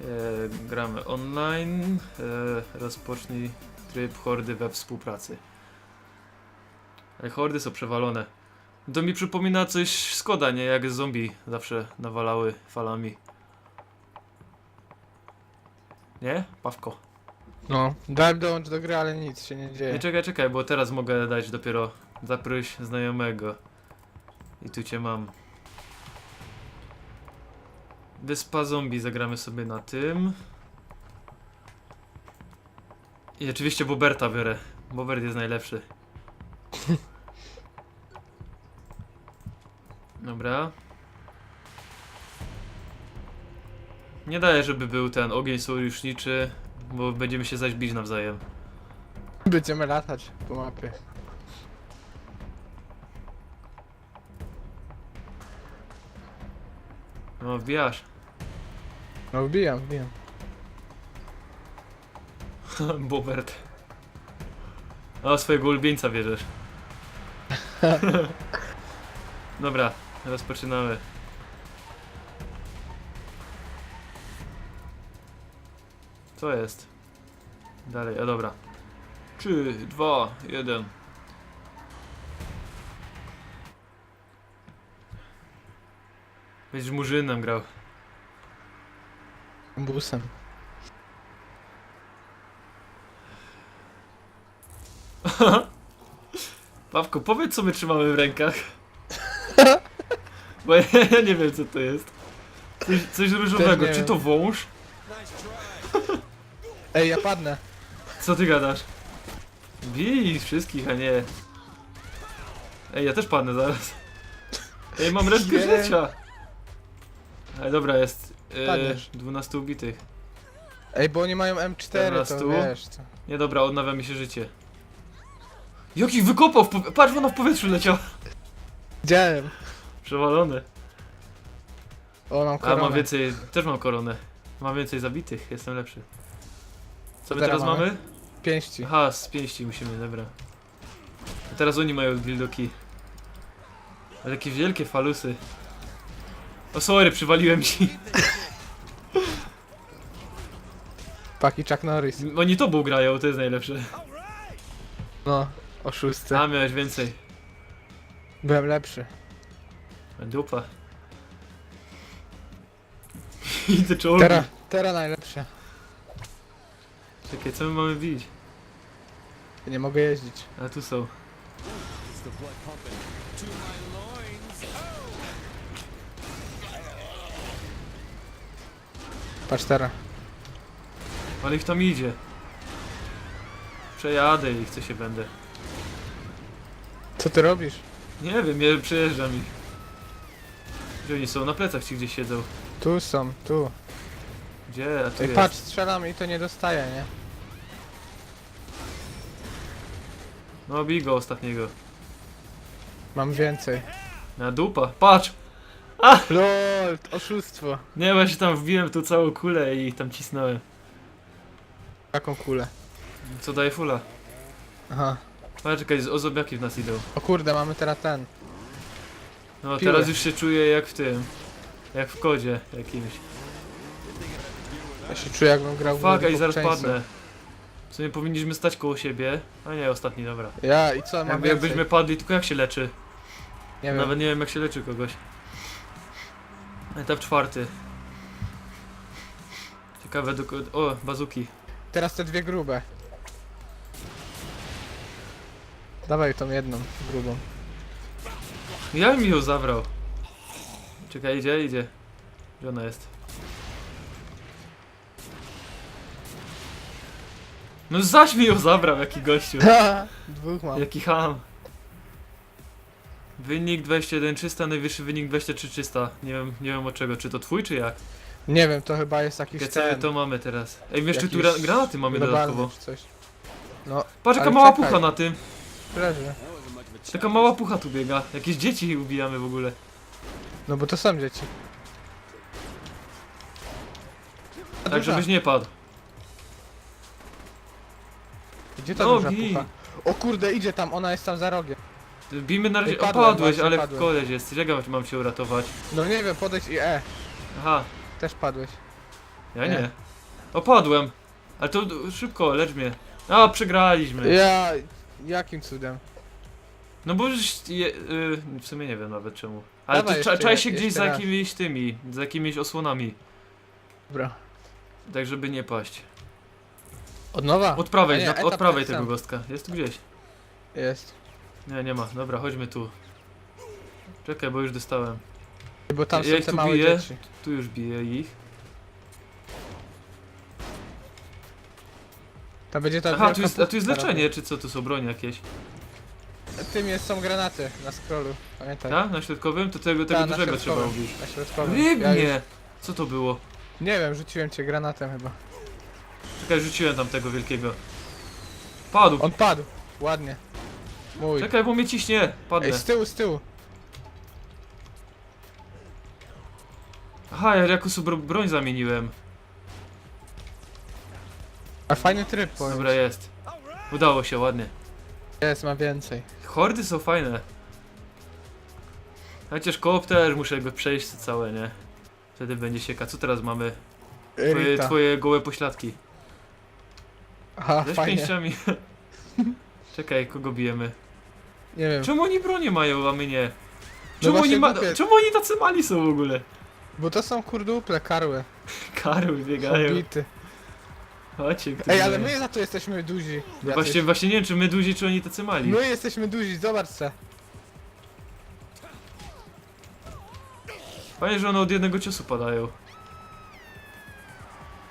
E, gramy online. E, rozpocznij tryb hordy we współpracy. Ale hordy są przewalone. To mi przypomina coś Skoda, nie? Jak zombie zawsze nawalały falami. Nie? Pawko. No, dałem dołącz do gry, ale nic się nie dzieje. Nie, czekaj, czekaj, bo teraz mogę dać dopiero zaproś znajomego. I tu cię mam. Wyspa zombie zagramy sobie na tym. I oczywiście Boberta biorę. Bobert jest najlepszy. Dobra. Nie daję, żeby był ten ogień sojuszniczy, bo będziemy się zaś bić nawzajem. Będziemy latać po mapie. No, wbijasz. No wbijam, wbijam. Bobert. O, swojego ulubieńca bierzesz. Dobra, rozpoczynamy. Co jest? Dalej, a dobra. 3, 2, 1. Będziesz murzynem grał. Busem. Pawko, powiedz co my trzymamy w rękach. Bo ja, nie wiem co to jest. Coś, coś różowego, nie czy to wąż? Ej, ja padnę. Co ty gadasz? Bij wszystkich, a nie... Ej, ja też padnę zaraz. Ej, mam resztkę Nie. życia. Ale dobra, jest Padniesz. 12 ubitych. Ej, bo oni mają M4, to 14. wiesz co. Nie dobra, odnawia mi się życie. Jaki wykopał w powie- Patrz, ona w powietrzu leciała. Widziałem. Przewalony. O, mam A koronę. mam więcej, też mam koronę. Mam więcej zabitych, jestem lepszy. Co my teraz teraz mamy? mamy? Pięści. Aha, z pięści musimy, dobra. A teraz oni mają dildoki. Ale jakie wielkie falusy. O sorry, przywaliłem ci. Paki Chuck Norris. Oni tobą grają, to jest najlepsze. No, oszusty. A, miałeś więcej. Byłem lepszy. Dupa. I te czołgi. Teraz, teraz najlepsze. Czekaj, co my mamy bić? Nie mogę jeździć. A tu są. Patrz teraz. Ale ich tam idzie. Przejadę ich, co się będę. Co ty robisz? Nie wiem, ja przejeżdżam ich. Gdzie oni są? Na plecach ci gdzieś siedzą. Tu są, tu. Gdzie? A tu Ej, jest. patrz, strzelam i to nie dostaje, nie? No bij go ostatniego. Mam więcej. Na dupa. Patrz! LOL, oszustwo. Nie, bo ja się tam wbiłem tą całą kulę i tam cisnąłem. Jaką kulę? Co daje fula? Aha. Ale czekaj, z- ozobiaki w nas idą. O kurde, mamy teraz ten. No Piłę. teraz już się czuję jak w tym. Jak w kodzie jakimś. Ja się czuję jakbym grał w Fuck, zaraz Chainsaw. padnę. W sumie powinniśmy stać koło siebie. A nie, ostatni, dobra. Ja i co, mam Jakby, więcej. jakbyśmy padli, tylko jak się leczy? Nie wiem. Nawet nie wiem jak się leczy kogoś. Etap czwarty. Ciekawe do ko- O, bazuki. Teraz te dwie grube. Dawaj tą jedną grubą. Ja bym ją zabrał. Czekaj, idzie, idzie. Gdzie ona jest? No zaś mi ją zabrał, jaki gościu. Dwóch mam. Jaki ham. Wynik 21300, najwyższy wynik 23300. Nie wiem, nie wiem od czego, czy to twój, czy jak? Nie wiem, to chyba jest jakiś Jakie ten. to mamy teraz? Ej, jeszcze tu gra granaty mamy globalny dodatkowo. czy coś. No, Patrz jaka ale mała czekaj. pucha na tym. Leży. Taka mała pucha tu biega. Jakieś dzieci ubijamy w ogóle. No bo to są dzieci. A Tak, duża. żebyś nie padł. Gdzie ta No, duża bij. pucha? O kurde, idzie tam, ona jest tam za rogiem. Bijmy na razie. Padłem, padłeś, właśnie ale padłem. koleś jesteś. Jak ja mam cię uratować? No nie wiem, podejdź i E. Aha, Też padłeś. ja Nie. nie. Opadłem. Ale to szybko, lecz mnie. A, przegraliśmy. Ja... Jakim cudem? No bo już je, y, w sumie nie wiem nawet czemu. Ale Dawaj to cza, jeszcze- czaj się gdzieś jeszcze za raz. jakimiś tymi, za jakimiś osłonami. Dobra. Tak żeby nie paść. Od nowa? Od prawej, A nie, etap od prawej tego sam. gostka. Jest tu gdzieś. Jest. Nie, nie ma. Dobra, chodźmy tu. Czekaj, bo już dostałem. Bo tam Ja są ich te tu małe biję. dzieci. Tu już biję ich. Tam będzie ta Aha, tu jest, a tu jest leczenie, czy co? Tu są broń jakieś. Tym jest, są granaty na scrollu. Pamiętaj. Tak? Na środkowym? To tego, tego Ta, na dużego trzeba środkowym. ubić. Na środkowym. Ja już, Rybnie! Co to było? nie wiem, rzuciłem cię granatem chyba. Czekaj, rzuciłem tam tego wielkiego. Padł! On padł. Ładnie. Mój. Czekaj, bo mnie ciśnie! Padnę. Ej, z tyłu, z tyłu. Aha, ja bro broń zamieniłem. A fajny tryb, powiem. Dobra, jest. Udało się, ładnie. Jest, ma więcej. Hordy są fajne. Chociaż koop też muszę go przejść całe, nie? Wtedy będzie sieka. Co teraz mamy? Twoje, twoje gołe pośladki. Aha, Weź fajnie. pięściami. Czekaj, kogo bijemy? Nie wiem. Czemu oni bronię mają, a my nie? No Czemu, właśnie oni, ma... głupie. Czemu oni tacy mali są w ogóle? Bo to są kurduple, karły. Karły biegają. Hobbity. Chodźcie, Ej, ale my za to jesteśmy duzi. No właśnie, właśnie nie wiem, czy my duzi, czy oni tacy mali. My jesteśmy duzi, zobacz se. Fajnie, że one od jednego ciosu padają.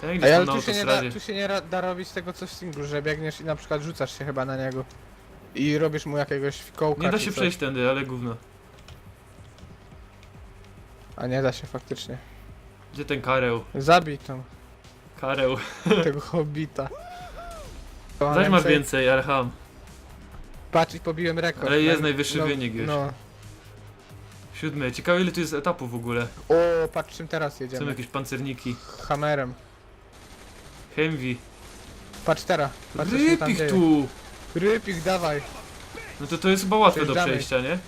Tak, Ej, gdzieś ale tam na tu się, nie da, autostradzie. tu się nie ra- da robić tego coś w singlu, że biegniesz i na przykład rzucasz się chyba na niego. I robisz mu jakiegoś kołka Nie da czy się coś. przejść tędy, ale gówno. A nie da się faktycznie. Gdzie ten kareł? Zabij tą, Kareł. tego hobbita. Zaś masz więcej, Arham. Patrz pobiłem rekord. Ale jest Naj- najwyższy no, wynik już. No. Siódmy. Ciekawe ile tu jest etapów w ogóle. O, patrz czym teraz Są jedziemy. jakieś pancerniki. Hammerem. Humvee. Patrz teraz. Patrz co się tam Rypich dzieje. tu! Rypik, dawaj. No to to jest chyba łatwe do Przejeżdżamy. przejścia, nie?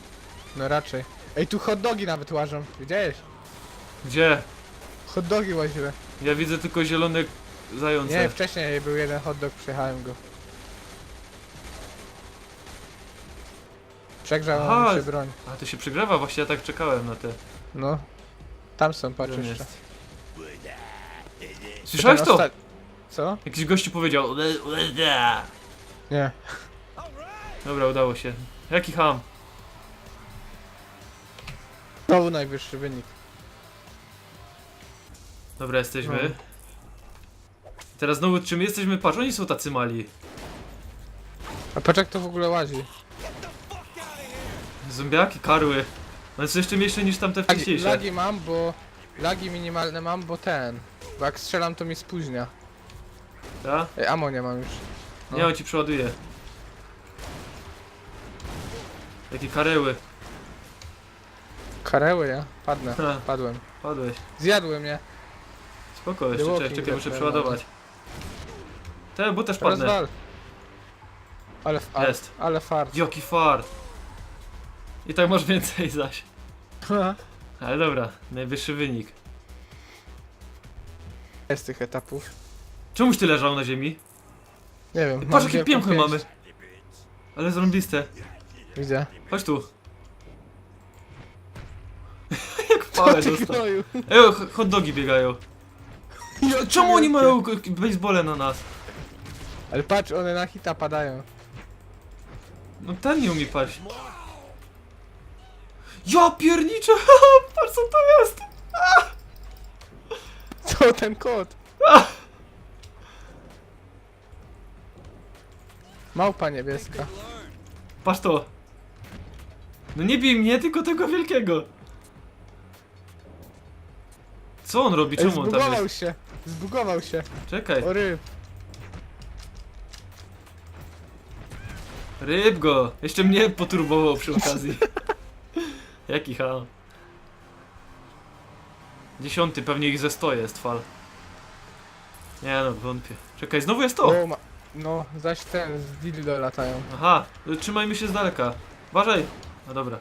No raczej. Ej, tu hot dogi nawet łażą. Widziałeś? Gdzie? Hot dogi łaziły. Ja widzę tylko zielone zające. Nie, wcześniej był jeden hot dog, przejechałem go. Przegrzała Aha. mi się broń. A to się przegrawa, właśnie ja tak czekałem na te. No. Tam są, patrz on jeszcze. jest? Słyszałeś Ten to? osta- Co? Jakiś gościu powiedział. "Ule- ule- Nie. Dobra, udało się. Jaki ham? Znowu najwyższy wynik. Dobra, jesteśmy. No. Teraz znowu czym jesteśmy? Patrz, oni są tacy mali. A patrz jak to w ogóle łazi. Zombiaki, karły. One są jeszcze mniejsze niż tamte Lagi, wcześniejsze. lagi mam, bo... Lagi minimalne mam, bo ten... Bo jak strzelam to mi spóźnia. Ta? Ej, ammo nie mam już. No. Nie, on ci przeładuje. Jakie kareły. Kareły, ja? Padnę. Ha, Padłem. padłeś. Zjadły mnie. Spoko, jeszcze czekaj, Walking czekaj, Dead muszę przeładować. Te, bo też Teraz padnę. wal. Ale, ale, Jest. ale fart. Joki fart. I tak masz więcej zaś. Ale dobra, najwyższy wynik. Jest tych etapów. Czemuś ty leżał na ziemi? Nie wiem. mam Patrz jakie wielką piękne pięść. mamy. Ale zarąbiste. Widzę. Chodź tu. Jak pałę ty dostał. Ej, ho- hot dogi biegają. Czemu oni mają k- basebole na nas? Ale patrz, one na hita padają. No ten nie umie paść. Ja pierniczę! Patrz co to jest! Co ten kot? Małpa niebieska. Patrz to! No nie bij mnie, tylko tego wielkiego! Co on robi? Ej, Czemu on tam zbugował jest? się. Zbugował się. Czekaj, O ryb. Ryb go! Jeszcze mnie poturbował przy okazji. Jaki ham. Dziesiąty, pewnie ich ze sto jest fal. Nie no, wątpię. Czekaj, znowu jest to! O, ma... No, zaś ten z dildo latają. Aha, trzymajmy się z daleka. Uważaj! No dobra.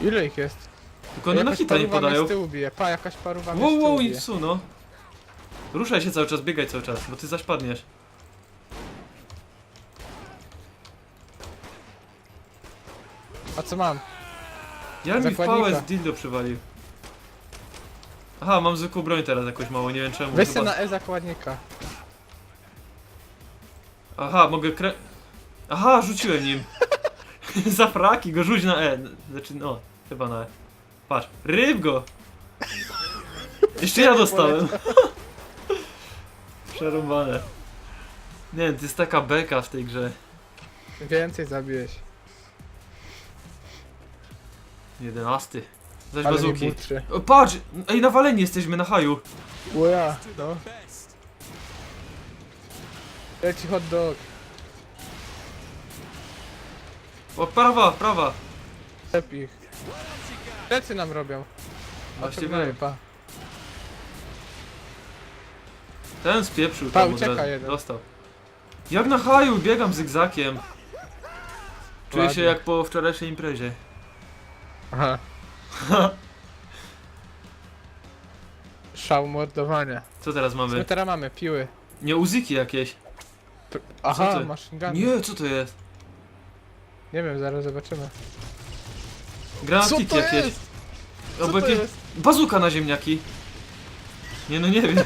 Ile ich jest? Tylko one na Jakaś hita nie paruwa mnie podają. z tyłu bije. Pa, jakaś paruwa mnie Wow, z tyłu wow, bije. Insu, no. Ruszaj się cały czas, biegaj cały czas, bo ty zaś padniesz. A co mam? Ja mi w Zakładnika. pałę z dildo przywalił. Aha, mam zwykłą broń teraz jakoś mało, nie wiem czemu. Weź chyba- na E zakładnika. Aha, mogę kre... Aha, rzuciłem nim. Za fraki go rzuć na E. Znaczy, no, chyba na E. Patrz, ryb go! Jeszcze ja dostałem. Przerąbane. Nie wiem, to jest taka beka w tej grze. Więcej zabiłeś. Jedenasty. Zaś Ale bazuki. butrzy. O, patrz! Ej, nawaleni jesteśmy na haju. Ja, no. Leci hot dog. O, prawa, prawa. Ich. Plecy nam robią. Właśnie wiem. pa. Ten spieprzył Pa, tam od ucieka razu. jeden. Dostał. Jak na haju, biegam zygzakiem. Czuję się Ładnie. jak po wczorajszej imprezie. Aha. Szał mordowania. Co teraz My mamy? teraz mamy piły. Nie, uzyki jakieś. P- Aha, ty? machine gun. Nie, co to jest? Nie wiem, zaraz zobaczymy. Granatniki jakieś. Albo jakieś... jest? Bazuka na ziemniaki. Nie no, nie wiem.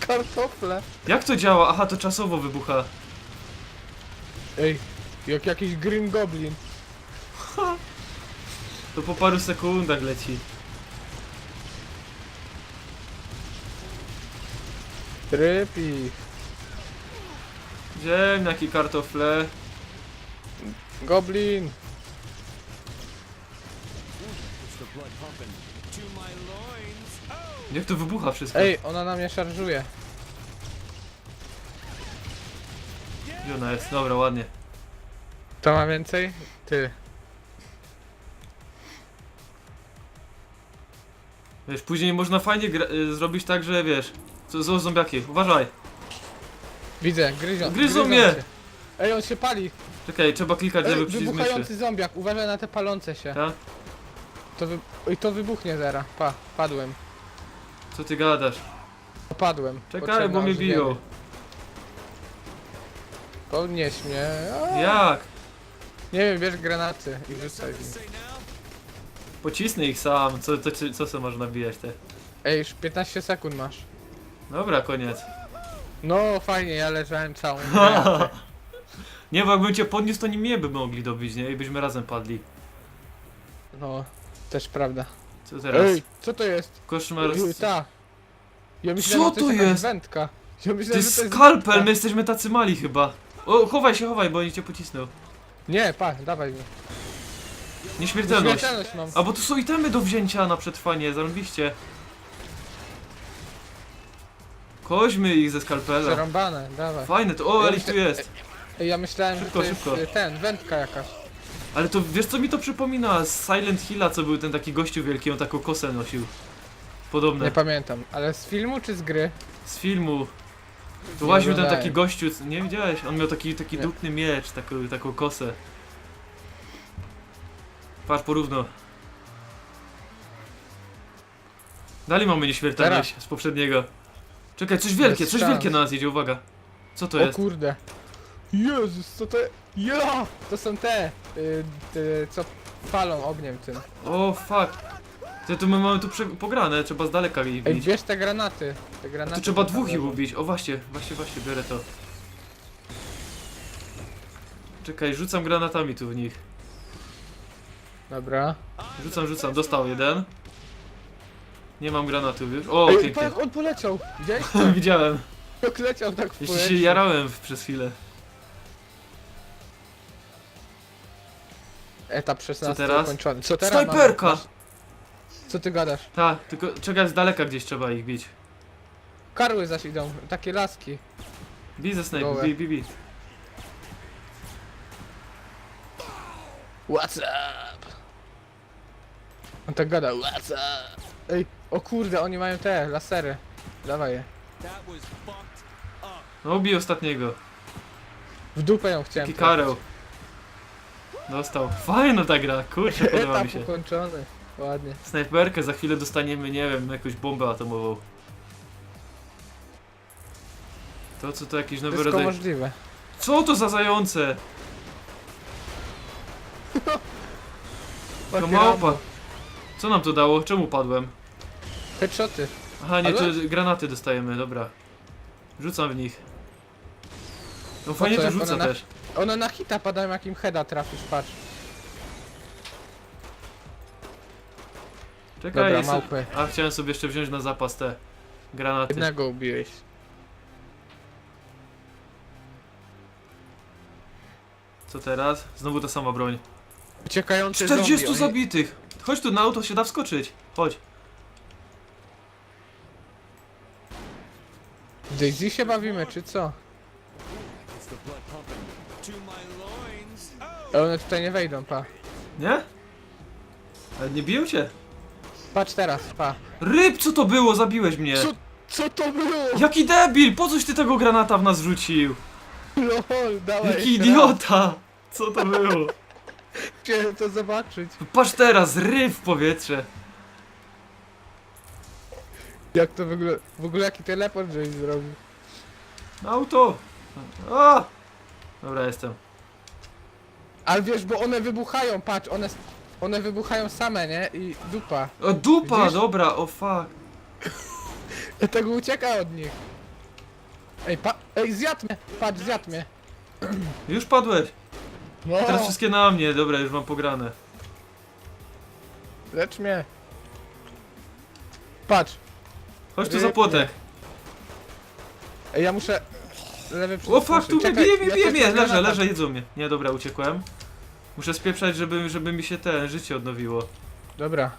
Kartofle. Jak to działa? Aha, to czasowo wybucha. Ej, jak jakiś Green Goblin. To po paru sekundach leci. Trypi. Ziemniaki, kartofle. Goblin. Jak to wybucha wszystko? Ej, ona na mnie szarżuje. Gdzie ona jest? Dobra, ładnie. To ma więcej? Ty. Wiesz, później można fajnie gra- y, zrobić tak, że wiesz... Co są zombiaki? Uważaj. Widzę, gryzią. Gryzą mnie. cię. Ej, on się pali. Czekaj, trzeba klikać, Ej, żeby przycisk myszy. wybuchający zombiak. Uważaj na te palące się. Tak? To wy... Oj, to wybuchnie zaraz. Pa, padłem. Co ty gadasz? Padłem. Czekaj, bo mnie ożywienie. biją. Podnieś mnie. A, Jak? Nie wiem, bierz granaty i rzucaj w nich. Pocisnę ich sam. Co, to, co, co sobie można nabijać te? Ej, już 15 sekund masz. Dobra, koniec. No, fajnie, ja leżałem całą grę. nie, bo jakbym cię podniósł, to nie mnie by mogli dobić, nie? I byśmy razem padli. No, też prawda. Co teraz? Ej, co to jest? Koszmar. Ej, ta. Ja Co że to jakaś jest? Wędka. Ja To myślałem, że jest to jest skalpel, wędka. my jesteśmy tacy mali chyba. O, chowaj się, chowaj, bo oni cię pocisną. Nie, pa, dawaj mi. Nieśmiertelność. Śmiertelność mam. A bo tu są itemy do wzięcia na przetrwanie, zarobiście. Koźmy ich ze skalpela. Przerąbane, dawaj. Fajne to. O, Ja Elis tu myślę- jest. Ej, ja myślałem, Szybko, że to szybko. jest y, ten, wędka jakaś. Ale to wiesz co mi to przypomina? Z Silent Hilla, co był ten taki gościu wielki, on taką kosę nosił. Podobne. Nie pamiętam, ale z filmu czy z gry? Z filmu. Nie Tu łaził ten oglądałem. taki gościu, nie widziałeś? On miał taki, taki Nie. dupny miecz, taką, taką kosę. Patrz porówno. Dalej mamy nieśmiertelność z poprzedniego. Czekaj, coś wielkie, Bez coś szans. wielkie na nas idzie, uwaga. Co to o jest? kurde. Jezus, co to Ja! To są te, y, co palą ogniem tym. O fuck. Ty, to my mamy tu prze- pograne, trzeba z daleka ich Ej, bić. bierz te granaty. Te granaty Tu trzeba dwóch ich ubić. O właśnie, właśnie, właśnie, biorę to. Czekaj, rzucam granatami tu w nich. Dobra. Rzucam, rzucam, dostał jeden. Nie mam granatów już. O, Ej, pięknie. jak on poleciał. Widziałeś? Widziałem. Jak leciał tak w Jeszcze się powietrzu. jarałem w- przez chwilę. etap 16 Co teraz? ukończony. Co teraz? Snajperka! Co ty gadasz? Tak, tylko czekaj, z daleka gdzieś trzeba ich bić. Karły zaś idą, takie laski. Bij ze snajper, bij, bij, bij. What's up? On tak gada, what's up? Ej, o kurde, oni mają te, lasery. Dawaj je. No, bij ostatniego. W dupę ją chciałem. Taki trafić. Dostał. Fajna ta gra, kurczę, podoba mi Etap się. ukończony. Ładnie. Snajperkę, za chwilę dostaniemy, nie wiem, jakąś bombę atomową. To co to jakiś nowy Wszystko rodzaj... możliwe. Co to za zające? To Takie małpa. Co nam to dało? Czemu padłem? Headshoty. Aha, nie, Ale- to granaty dostajemy, dobra. Rzucam w nich. No fajnie co, to jak rzuca one na- też. One na hita padają, jak im heada trafisz, patrz. Czekaj, Dobra, małpy. A, chciałem sobie jeszcze wziąć na zapas te granaty. Jednego ubiłeś. Co teraz? Znowu ta sama broń. Uciekający 40 zombie, oni- zabitych! Chodź tu na auto, się da wskoczyć. Chodź. Daisy się bawimy, czy co? Ale one tutaj nie wejdą, pa. Nie? Ale nie biją cię? Patrz teraz, pa. Ryb, co to było? Zabiłeś mnie. Co, co to było? Jaki debil! Po coś ty tego granata w nas rzucił? Lol, dawaj Jaki jeszcze idiota! Co to było? Chciałem to zobaczyć. Patrz teraz, ryb w powietrze. Jak to wygląda? W ogóle jaki teleport żeś zrobił? Auto! A! Dobra, jestem. Ale wiesz, bo one wybuchają, patrz, one, one wybuchają same, nie? I dupa. O, dupa, Widzisz? dobra, o fuck. Dlatego ucieka od nich. Ej, pa, ej, zjadł mnie, patrz, zjadł mnie. Już padłeś. No, Teraz wszystkie na mnie, dobra, już mam pograne. lecz mnie. Patrz, Chodź tu za mnie. płotek. ej, ja muszę... Lewy O fuck, tu mnie Czekaj, bije, mnie bije, mam leżę, leżę, jedzą mnie. Nie, dobra, uciekłem. Muszę spieprzać, żeby, żeby mi się te życie odnowiło. Dobra,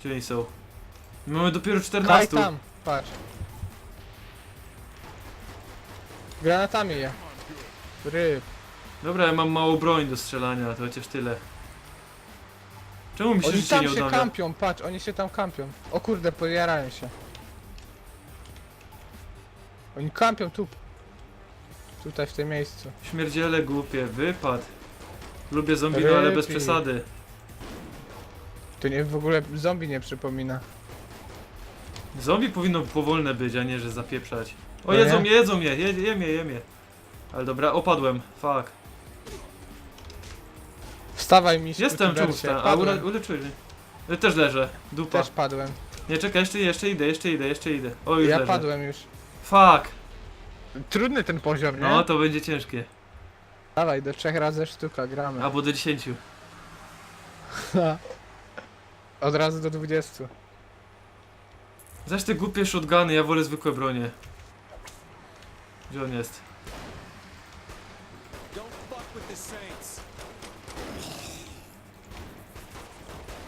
Gdzie oni są? Mamy dopiero kaj 14. tam, patrz. Granatami je. Ryb. Dobra, ja mam małą broń do strzelania, to chociaż tyle. Czemu mi się Oni życie tam nie się odnawia? kampią, patrz, oni się tam kampią. O kurde, pojarają się. Oni kampią tu. Tutaj, w tym miejscu. Śmierdziele głupie, wypad. Lubię zombie, no ale bez przesady. To nie w ogóle zombie nie przypomina. Zombie powinno powolne być, a nie, że zapieprzać. O, No jedzą nie? mnie, jedzą mnie, je, je, jem je. Ale dobra, opadłem, fuck. Wstawaj mi Jestem, czemu wstałem? A, ule, uleczyli. Ja też leżę, dupa. Też padłem. Nie, czekaj, jeszcze, jeszcze idę, jeszcze idę, jeszcze idę. O, już Ja leżę. padłem już. Fuck. Trudny ten poziom, nie? No, to będzie ciężkie. Dawaj, do trzech razy sztuka gramy. Albo do 10. Od razu do 20. Zaś te głupie shotguny, ja wolę zwykłe bronie. Gdzie on jest?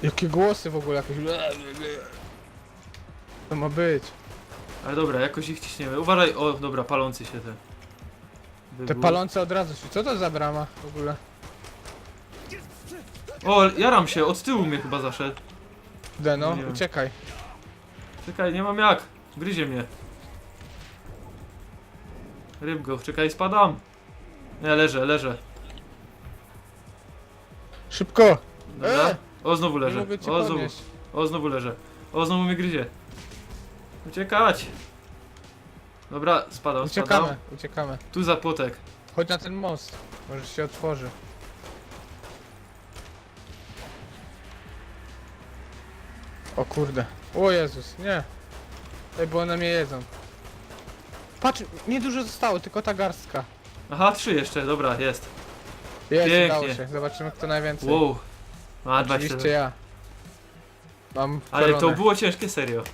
Jakie głosy w ogóle jakieś. To ma być. Ale dobra, jakoś ich ciśniemy. Uważaj, o dobra, palący się. Te Wybuch. palące od razu się. Co to za brama w ogóle? O, jaram się, od tyłu mnie chyba zaszedł. Deno, Nie wiem. uciekaj. Czekaj, nie mam jak. Gryzie mnie. Ryb go, czekaj, spadam. Nie, leżę, leżę. Szybko! Dobra. E! O, znowu Nie leżę. mogę cię O, znowu. podnieść. O, znowu leżę. O, znowu mnie gryzie. Uciekać. Dobra, spadam, spadam. Uciekamy, uciekamy. Tu za płotek. Chodź na ten most. Może się otworzy. O kurde. O Jezus, nie. Ej, bo one mnie jedzą. Patrz, niedużo zostało, tylko ta garstka. Aha, trzy jeszcze, dobra, jest. Jest, Pięknie. udało się. Zobaczymy kto najwięcej. Wow. A, Oczywiście 24. ja. Mam Ale to było ciężkie, serio.